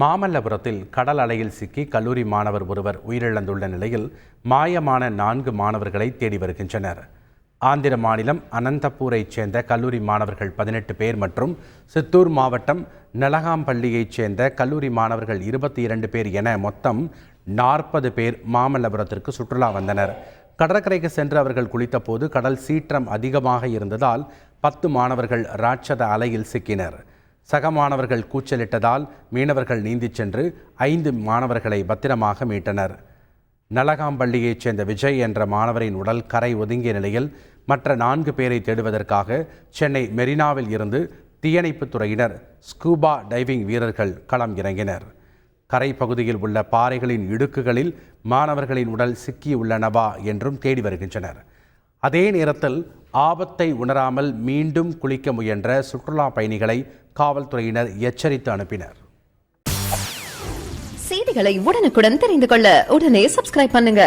மாமல்லபுரத்தில் கடல் அலையில் சிக்கி கல்லூரி மாணவர் ஒருவர் உயிரிழந்துள்ள நிலையில் மாயமான நான்கு மாணவர்களை தேடி வருகின்றனர். ஆந்திர மாநிலம் அனந்தபூரைச் சேர்ந்த கல்லூரி மாணவர்கள் பதினெட்டு பேர் மற்றும் சித்தூர் மாவட்டம் நலகாம்பள்ளியைச் சேர்ந்த கல்லூரி மாணவர்கள் இருபத்தி இரண்டு பேர் என மொத்தம் நாற்பது பேர் மாமல்லபுரத்திற்கு சுற்றுலா வந்தனர். கடற்கரைக்கு சென்று அவர்கள் குளித்தபோது கடல் சீற்றம் அதிகமாக இருந்ததால் பத்து மாணவர்கள் ராட்சத அலையில் சிக்கினர். சக மாணவர்கள் கூச்சலிட்டதால் மீனவர்கள் நீந்திச் சென்று ஐந்து மாணவர்களை பத்திரமாக மீட்டனர். நலகாம்பள்ளியைச் சேர்ந்த விஜய் என்ற மாணவரின் உடல் கரை ஒதுங்கிய நிலையில் மற்ற நான்கு பேரை தேடுவதற்காக சென்னை மெரினாவில் இருந்து தீயணைப்புத் துறையினர் ஸ்கூபா டைவிங் வீரர்கள் களம் இறங்கினர். கரை பகுதியில் உள்ள பாறைகளின் இடுக்குகளில் மாணவர்களின் உடல் சிக்கியுள்ளனவா என்றும் தேடி வருகின்றனர். அதே நேரத்தில் ஆபத்தை உணராமல் மீண்டும் குளிக்க முயன்ற சுற்றுலா பயணிகளை காவல்துறையினர் எச்சரித்து அனுப்பினர். செய்திகளை உடனுக்குடன் தெரிந்து கொள்ள உடனே சப்ஸ்கிரைப் பண்ணுங்க.